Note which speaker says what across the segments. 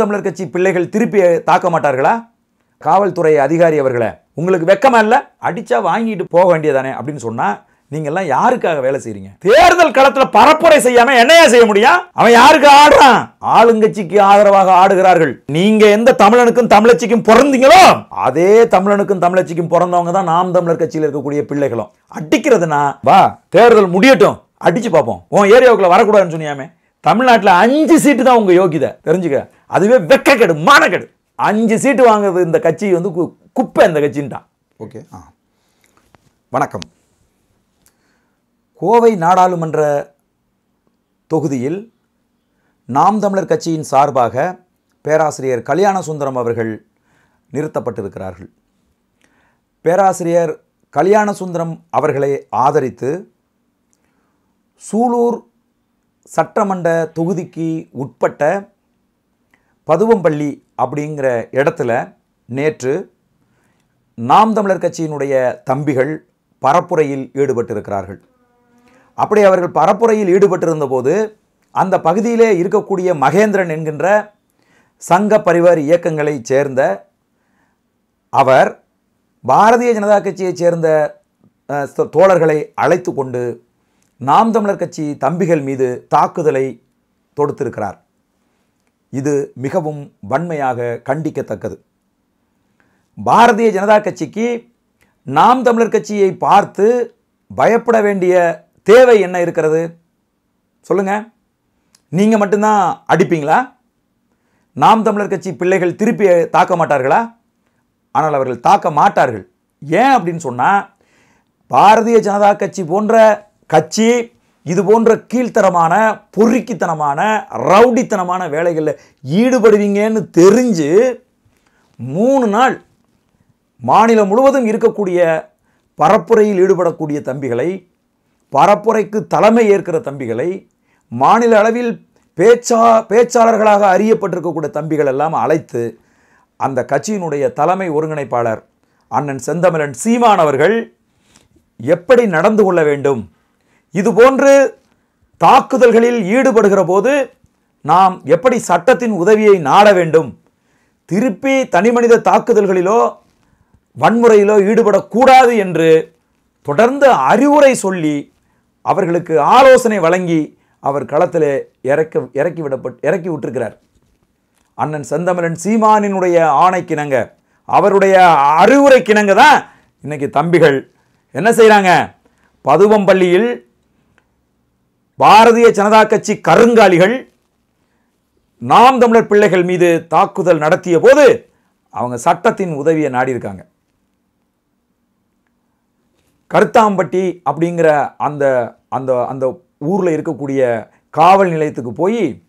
Speaker 1: தமிழர் கட்சி பிள்ளைகள் திருப்பி தாக்க மாட்டார்களா? காவல்துறை அதிகாரி அவர்களை உங்களுக்கு வெக்கமா இல்ல? அடிச்சா வாங்கிட்டு போக வேண்டியதானே அப்படின்னு சொன்னா நீங்க எல்லாம் யாருக்காக வேலை செய்யறீங்க தேர்தல் களத்துல பரப்புரை செய்யாம என்னையா செய்ய முடியும்? அவன் யாருக்கு ஆடுறான்? ஆளுங்கட்சிக்கு ஆதரவாக ஆடுகிறார்கள். நீங்க எந்த தமிழனுக்கும் தமிழச்சிக்கும் பிறந்தீங்களோ அதே தமிழனுக்கும் தமிழச்சிக்கும் பிறந்தவங்க தான் நாம் தமிழர் கட்சியில் இருக்கக்கூடிய பிள்ளைகளும். அடிக்கிறதுனா வா தேர்தல் முடியட்டும். அடிச்சு பார்ப்போம். உன் ஏரியாவுக்குள்ள வரக்கூடாதுன்னு சொன்னியாமே. தமிழ்நாட்டில் அஞ்சு சீட்டு தான் உங்கள் யோகிதை. தெரிஞ்சுக்க? அதுவே வெக்கக்கெடு மானக்கெடு. அஞ்சு சீட்டு வாங்குறது இந்த கட்சி வந்து கு- குப்பை இந்த கட்சின்ட்டான்.
Speaker 2: ஓகே ஆ. வணக்கம். கோவை நாடாளுமன்ற தொகுதியில் நாம் தமிழர் கட்சியின் சார்பாக பேராசிரியர் கல்யாண சுந்தரம் அவர்கள் நிறுத்தப்பட்டிருக்கிறார்கள். பேராசிரியர் கல்யாண சுந்தரம் அவர்களை ஆதரித்து சூலூர் சட்டமன்ற தொகுதிக்கு உட்பட்ட பதுவம்பள்ளி அப்படிங்கிற இடத்துல நேற்று நாம் தமிழர் கட்சியினுடைய தம்பிகள் பரப்புரையில் ஈடுபட்டிருக்கிறார்கள். அப்படி அவர்கள் பரப்புரையில் ஈடுபட்டிருந்த போது அந்த பகுதியிலே இருக்கக்கூடிய மகேந்திரன் என்கின்ற சங்க பரிவார் இயக்கங்களைச் சேர்ந்த அவர் பாரதிய ஜனதா கட்சியைச் சேர்ந்த தோழர்களை அழைத்து கொண்டு நாம் தமிழர் கட்சி தம்பிகள் மீது தாக்குதலை தொடுத்திருக்கிறார். இது மிகவும் வன்மையாக கண்டிக்கத்தக்கது. பாரதிய ஜனதா கட்சிக்கு நாம் தமிழர் கட்சியை பார்த்து பயப்பட வேண்டிய தேவை என்ன இருக்கிறது? சொல்லுங்க. நீங்கள் மட்டும்தான் அடிப்பீங்களா? நாம் தமிழர் கட்சி பிள்ளைகள் திருப்பி தாக்க மாட்டார்களா? ஆனால் அவர்கள் தாக்க மாட்டார்கள். ஏன் அப்படின்னு சொன்னால் பாரதிய ஜனதா கட்சி போன்ற கட்சி இது போன்ற கீழ்த்தரமான பொறுக்கித்தனமான ரவுடித்தனமான வேலைகளில் ஈடுபடுவீங்கன்னு தெரிஞ்சு மூணு நாள் மாநிலம் முழுவதும் இருக்கக்கூடிய பரப்புரையில் ஈடுபடக்கூடிய தம்பிகளை பரப்புரைக்கு தலைமை ஏற்கிற தம்பிகளை மாநில அளவில் பேச்சா பேச்சாளர்களாக அறியப்பட்டிருக்கக்கூடிய தம்பிகள் எல்லாம் அழைத்து அந்த கட்சியினுடைய தலைமை ஒருங்கிணைப்பாளர் அண்ணன் செந்தமிழன் சீமான் அவர்கள் எப்படி நடந்து கொள்ள வேண்டும் இதுபோன்று தாக்குதல்களில் ஈடுபடுகிற போது நாம் எப்படி சட்டத்தின் உதவியை நாட வேண்டும்? திருப்பி தனிமனித தாக்குதல்களிலோ வன்முறையிலோ ஈடுபடக்கூடாது என்று தொடர்ந்து அறிவுரை சொல்லி அவர்களுக்கு ஆலோசனை வழங்கி அவர் களத்தில் இறக்க இறக்கி விடப்பட் இறக்கி விட்டிருக்கிறார். அண்ணன் செந்தமிழன் சீமானினுடைய ஆணைக்கிணங்க அவருடைய அறிவுரை கிணங்க தான் இன்னைக்கு தம்பிகள் என்ன செய்கிறாங்க பதுவம்பள்ளியில் பாரதிய ஜனதா கட்சி கருங்காலிகள் நாம் தமிழர் பிள்ளைகள் மீது தாக்குதல் நடத்திய போது அவங்க சட்டத்தின் உதவியை நாடியிருக்காங்க. கருத்தாம்பட்டி அப்படிங்கிற அந்த அந்த அந்த ஊரில் இருக்கக்கூடிய காவல் நிலையத்துக்கு போய்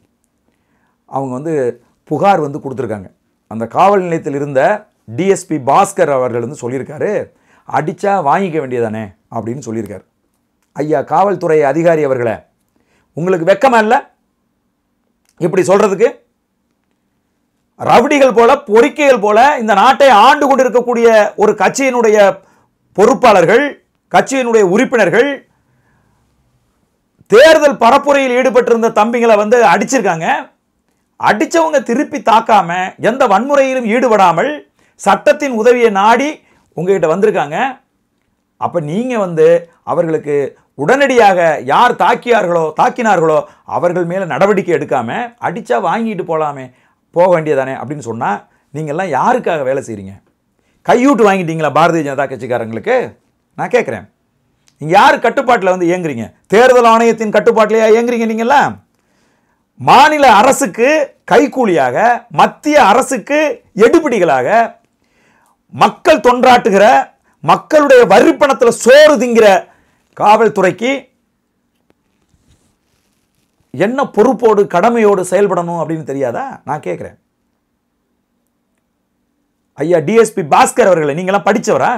Speaker 2: அவங்க வந்து புகார் வந்து கொடுத்துருக்காங்க. அந்த காவல் நிலையத்தில் இருந்த டிஎஸ்பி பாஸ்கர் அவர்கள் வந்து சொல்லியிருக்காரு அடித்தா வாங்கிக்க வேண்டியதானே? அப்படின்னு சொல்லியிருக்காரு. ஐயா காவல்துறை அதிகாரி அவர்களை உங்களுக்கு வெக்கமா இல்லை? இப்படி சொல்றதுக்கு? ரவுடிகள் போல பொறிக்கைகள் போல இந்த நாட்டை ஆண்டு கொண்டிருக்கக்கூடிய ஒரு கட்சியினுடைய பொறுப்பாளர்கள் கட்சியினுடைய உறுப்பினர்கள் தேர்தல் பரப்புரையில் ஈடுபட்டிருந்த தம்பிங்களை வந்து அடிச்சிருக்காங்க. அடித்தவங்க திருப்பி தாக்காம எந்த வன்முறையிலும் ஈடுபடாமல் சட்டத்தின் உதவியை நாடி உங்ககிட்ட வந்திருக்காங்க. அப்போ நீங்கள் வந்து அவர்களுக்கு உடனடியாக யார் தாக்கியார்களோ தாக்கினார்களோ அவர்கள் மேலே நடவடிக்கை எடுக்காமல் அடித்தா வாங்கிட்டு போகலாமே போக வேண்டியதானே அப்படின்னு சொன்னால் நீங்கள்லாம் யாருக்காக வேலை செய்கிறீங்க கையூட்டு வாங்கிட்டீங்களா பாரதிய ஜனதா கட்சிக்காரங்களுக்கு? நான் கேட்குறேன் நீங்கள் யார் கட்டுப்பாட்டில் வந்து இயங்குறீங்க? தேர்தல் ஆணையத்தின் கட்டுப்பாட்டிலேயே இயங்குறீங்க நீங்களா மாநில அரசுக்கு கைக்கூலியாக மத்திய அரசுக்கு எடுபிடிகளாக மக்கள் தொன்றாட்டுகிற மக்களுடைய வரிப்பணத்தில் சோறு திங்கிற காவல்துறைக்கு என்ன பொறுப்போடு கடமையோடு செயல்படணும் அப்படின்னு தெரியாதா? நான் கேட்குறேன் ஐயா டிஎஸ்பி பாஸ்கர் அவர்களை நீங்களாம் படித்தவரா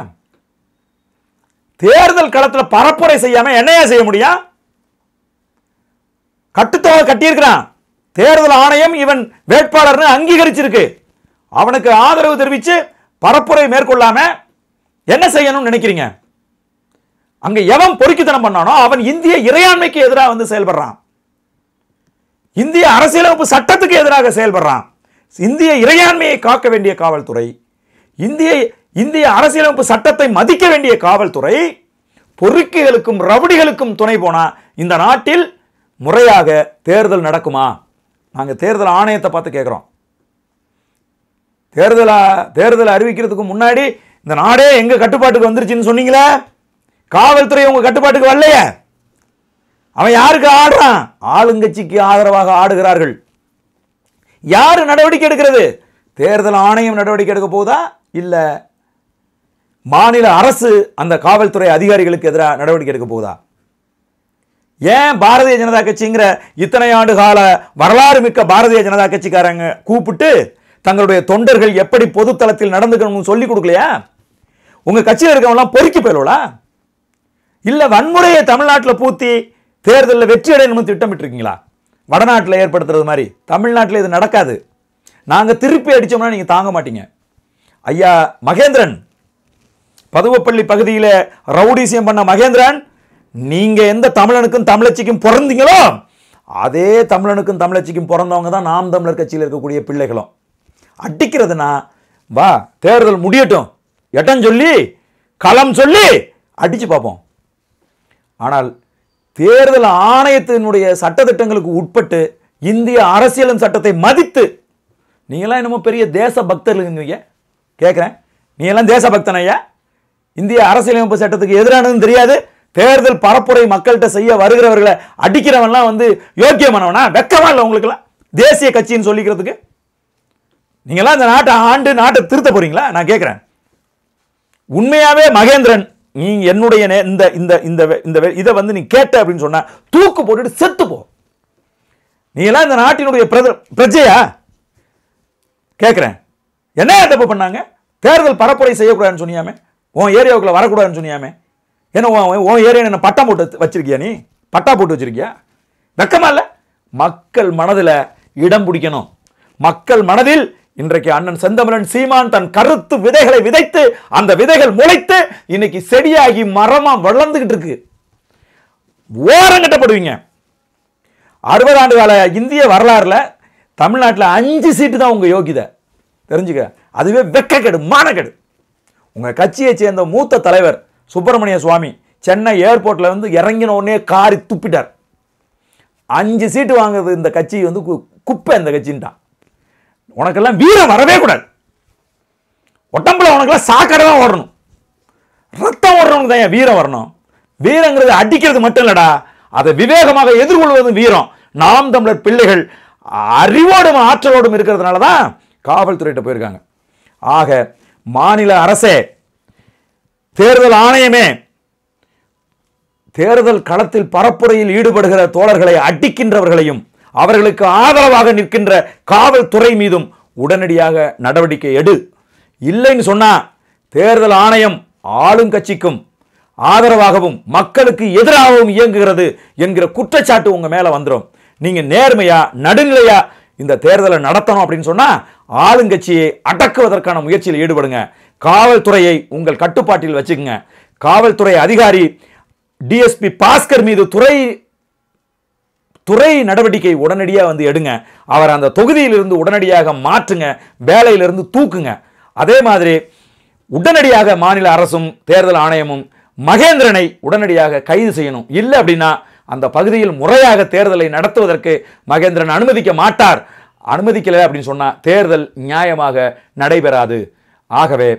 Speaker 2: தேர்தல் களத்தில் பரப்புரை செய்யாமல் என்னையா செய்ய முடியும் கட்டுத்தொகை கட்டியிருக்கிறான். தேர்தல் ஆணையம் இவன் வேட்பாளர்னு அங்கீகரிச்சிருக்கு. அவனுக்கு ஆதரவு தெரிவித்து பரப்புரை மேற்கொள்ளாமல் என்ன செய்யணும்னு நினைக்கிறீங்க? அங்க எவன் பொறுக்கித்தனம் பண்ணானோ அவன் இந்திய இறையாண்மைக்கு எதிராக வந்து செயல்படுறான். இந்திய அரசியலமைப்பு சட்டத்துக்கு எதிராக செயல்படுறான். இந்திய இறையாண்மையை காக்க வேண்டிய காவல்துறை இந்திய இந்திய அரசியலமைப்பு சட்டத்தை மதிக்க வேண்டிய காவல்துறை பொறுக்கிகளுக்கும் ரவுடிகளுக்கும் துணை போனா இந்த நாட்டில் முறையாக தேர்தல் நடக்குமா? நாங்க தேர்தல் ஆணையத்தை பார்த்து கேட்குறோம் தேர்தல் தேர்தல் அறிவிக்கிறதுக்கு முன்னாடி இந்த நாடே எங்க கட்டுப்பாட்டுக்கு வந்துருச்சுன்னு சொன்னீங்களே? காவல்துறை உங்க கட்டுப்பாட்டுக்கு வரலையே? அவன் யாருக்கு ஆடுறான்? ஆளுங்கட்சிக்கு ஆதரவாக ஆடுகிறார்கள். யாரு நடவடிக்கை எடுக்கிறது? தேர்தல் ஆணையம் நடவடிக்கை எடுக்க போதா? இல்ல. மாநில அரசு அந்த காவல்துறை அதிகாரிகளுக்கு எதிராக நடவடிக்கை எடுக்க போதா? ஏன் பாரதிய ஜனதா கட்சிங்கிற இத்தனை ஆண்டு கால வரலாறு மிக்க பாரதிய ஜனதா கட்சிக்காரங்க கூப்பிட்டு தங்களுடைய தொண்டர்கள் எப்படி பொதுத்தளத்தில் நடந்துக்கணும்னு சொல்லி கொடுக்கலையா? உங்கள் கட்சியில் இருக்கவங்களாம் பொறுக்கி போயிடுவா இல்லை வன்முறையை தமிழ்நாட்டில் பூத்தி தேர்தலில் வெற்றி அடையணும்னு திட்டமிட்டுருக்கீங்களா? வடநாட்டில் ஏற்படுத்துறது மாதிரி. தமிழ்நாட்டில் இது நடக்காது. நாங்கள் திருப்பி அடிச்சோம்னா நீங்கள் தாங்க மாட்டீங்க. ஐயா மகேந்திரன் பதுவப்பள்ளி பகுதியில் ரவுடிசியம் பண்ண மகேந்திரன் நீங்கள் எந்த தமிழனுக்கும் தமிழச்சிக்கும் பிறந்தீங்களோ அதே தமிழனுக்கும் தமிழச்சிக்கும் பிறந்தவங்க தான் நாம் தமிழர் கட்சியில் இருக்கக்கூடிய பிள்ளைகளும். அடிக்கிறதுனா வா தேர்தல் முடியட்டும். எட்டம் சொல்லி களம் சொல்லி அடிச்சு பார்ப்போம். ஆனால் தேர்தல் ஆணையத்தினுடைய சட்டத்திட்டங்களுக்கு உட்பட்டு இந்திய அரசியலும் சட்டத்தை மதித்து நீங்களாம் என்னமோ பெரிய தேச பக்தர்களுங்க கேட்குறேன் நீங்களாம் தேச பக்தன் ஐயா. இந்திய அரசியலமைப்பு சட்டத்துக்கு எதிரானதுன்னு தெரியாது. தேர்தல் பரப்புரை மக்கள்கிட்ட செய்ய வருகிறவர்களை அடிக்கிறவன்லாம் வந்து யோக்கியமானவனா? வெக்கமா இல்லை உங்களுக்குலாம் தேசிய கட்சின்னு சொல்லிக்கிறதுக்கு? நீங்களாம் இந்த நாட்டை ஆண்டு நாட்டை திருத்த போறீங்களா? நான் கேட்குறேன் உண்மையாவே மகேந்திரன் நீ என்னுடைய இந்த இந்த இந்த இந்த இதை வந்து நீ கேட்ட அப்படின்னு சொன்ன தூக்கு போட்டுட்டு செத்து போ. நீ எல்லாம் இந்த நாட்டினுடைய பிரஜையா? கேட்குறேன் என்ன தப்பு பண்ணாங்க? தேர்தல் பரப்புரை செய்யக்கூடாதுன்னு சொன்னியாமே. உன் ஏரியாவுக்குள்ள வரக்கூடாதுன்னு சொன்னியாமே. என்ன உன் ஏரியான்னு ஏரியா என்ன பட்டா போட்டு வச்சிருக்கியா நீ? பட்டா போட்டு வச்சிருக்கியா? வெக்கமா இல்லை? மக்கள் மனதில் இடம் பிடிக்கணும். மக்கள் மனதில் இன்றைக்கு அண்ணன் செந்தமிழன் சீமான் தன் கருத்து விதைகளை விதைத்து அந்த விதைகள் முளைத்து இன்னைக்கு செடியாகி மரமா வளர்ந்துகிட்டு இருக்கு. ஓரங்கட்டப்படுவீங்க அறுபது ஆண்டு கால இந்திய வரலாறுல தமிழ்நாட்டில் அஞ்சு சீட்டு தான் உங்க யோகிதை. தெரிஞ்சுக்க? அதுவே வெக்கக்கெடு மானக்கெடு. உங்க கட்சியை சேர்ந்த மூத்த தலைவர் சுப்பிரமணிய சுவாமி சென்னை ஏர்போர்ட்டில் வந்து இறங்கின உடனே காரி துப்பிட்டார். அஞ்சு சீட்டு வாங்குறது இந்த கட்சி வந்து கு- குப்பை இந்த கட்சின்ட்டான். உனக்கெல்லாம் வீரம் வரவே கூடாது. உடம்புல உனக்கெல்லாம் சாக்கடை தான் ஓடணும். ரத்தம் ஓடுறவனுக்கு தான் வீரம் வரணும்? வீரங்கிறது அடிக்கிறது மட்டும் இல்லடா. அதை விவேகமாக எதிர்கொள்வதும் வீரம். நாம் தமிழர் பிள்ளைகள் அறிவோடும் ஆற்றலோடும் இருக்கிறதுனால தான் காவல்துறையிட்ட போயிருக்காங்க. ஆக மாநில அரசே தேர்தல் ஆணையமே தேர்தல் களத்தில் பரப்புரையில் ஈடுபடுகிற தோழர்களை அடிக்கின்றவர்களையும் அவர்களுக்கு ஆதரவாக நிற்கின்ற காவல்துறை மீதும் உடனடியாக நடவடிக்கை எடு. இல்லைன்னு சொன்னால் தேர்தல் ஆணையம் ஆளுங்கட்சிக்கும் ஆதரவாகவும் மக்களுக்கு எதிராகவும் இயங்குகிறது என்கிற குற்றச்சாட்டு உங்கள் மேலே வந்துடும் நீங்கள் நேர்மையாக நடுநிலையாக இந்த தேர்தலை நடத்தணும் அப்படின்னு சொன்னால் ஆளுங்கட்சியை அடக்குவதற்கான முயற்சியில் ஈடுபடுங்க. காவல்துறையை உங்கள் கட்டுப்பாட்டில் வச்சுக்கோங்க. காவல்துறை அதிகாரி டிஎஸ்பி பாஸ்கர் மீது துறை துறை நடவடிக்கை உடனடியாக வந்து எடுங்க. அவரை அந்த தொகுதியிலிருந்து உடனடியாக மாற்றுங்க. வேலையிலிருந்து தூக்குங்க. அதே மாதிரி உடனடியாக மாநில அரசும் தேர்தல் ஆணையமும் மகேந்திரனை உடனடியாக கைது செய்யணும். இல்லை அப்படின்னா அந்த பகுதியில் முறையாக தேர்தலை நடத்துவதற்கு மகேந்திரன் அனுமதிக்க மாட்டார். அனுமதிக்கலை அப்படின்னு சொன்னால் தேர்தல் நியாயமாக நடைபெறாது. ஆகவே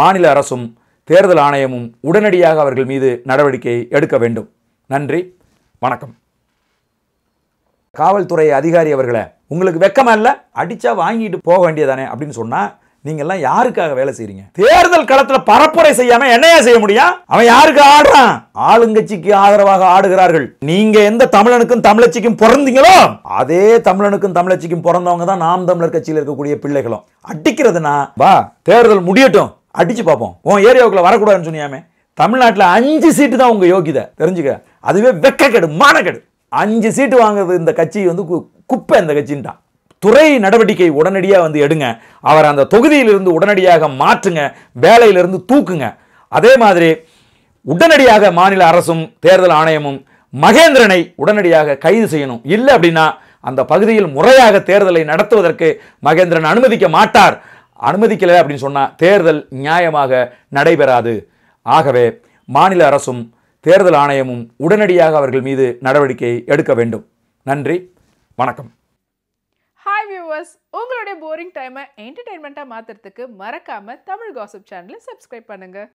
Speaker 2: மாநில அரசும் தேர்தல் ஆணையமும் உடனடியாக அவர்கள் மீது நடவடிக்கை எடுக்க வேண்டும். நன்றி. வணக்கம். காவல்துறை அதிகாரி அவர்களை உங்களுக்கு வெக்கமா இல்லை? அடிச்சா வாங்கிட்டு போக வேண்டியதானே? அப்படின்னு சொன்னா நீங்க எல்லாம் யாருக்காக வேலை செய்றீங்க? தேர்தல் களத்துல பரப்புரை செய்யாம என்னையா செய்ய முடியும்? அவன் யாருக்கு ஆடுறான்? ஆளுங்கட்சிக்கு ஆதரவாக ஆடுகிறார்கள். நீங்க எந்த தமிழனுக்கும் தமிழச்சிக்கும் பிறந்தீங்களோ அதே தமிழனுக்கும் தமிழச்சிக்கும் பிறந்தவங்க தான் நாம் தமிழர் கட்சியில் இருக்கக்கூடிய பிள்ளைகளும். அடிக்கிறதுனா வா தேர்தல் முடியட்டும். அடிச்சு பார்ப்போம் உன் ஏரியாவுக்குள்ள வரக்கூடாதுன்னு சொன்னியாமே. தமிழ்நாட்டில் அஞ்சு சீட்டு தான் உங்க யோகிதை. தெரிஞ்சுக்க? அதுவே வெக்கக்கெடு மானக்கெடு. அஞ்சு சீட்டு வாங்குறது இந்த கட்சி வந்து கு- குப்பை இந்த கட்சின்ட்டான் துறை நடவடிக்கை உடனடியாக வந்து எடுங்க. அவர் அந்த தொகுதியிலிருந்து உடனடியாக மாற்றுங்க. வேலையிலிருந்து தூக்குங்க. அதே மாதிரி உடனடியாக மாநில அரசும் தேர்தல் ஆணையமும் மகேந்திரனை உடனடியாக கைது செய்யணும். இல்லை அப்படின்னா அந்த பகுதியில் முறையாக தேர்தலை நடத்துவதற்கு மகேந்திரன் அனுமதிக்க மாட்டார். அனுமதிக்கலை அப்படின்னு சொன்னால் தேர்தல் நியாயமாக நடைபெறாது. ஆகவே மாநில அரசும் தேர்தல் ஆணையமும் உடனடியாக அவர்கள் மீது நடவடிக்கை எடுக்க வேண்டும். நன்றி வணக்கம்.
Speaker 3: ஹாய் வியூவர்ஸ் உங்களுடைய போரிங் டைமை என்டர்டெயின்மெண்ட்டாக மாற்றுறதுக்கு மறக்காமல் தமிழ் காசிப் சேனலை சப்ஸ்கிரைப் பண்ணுங்கள்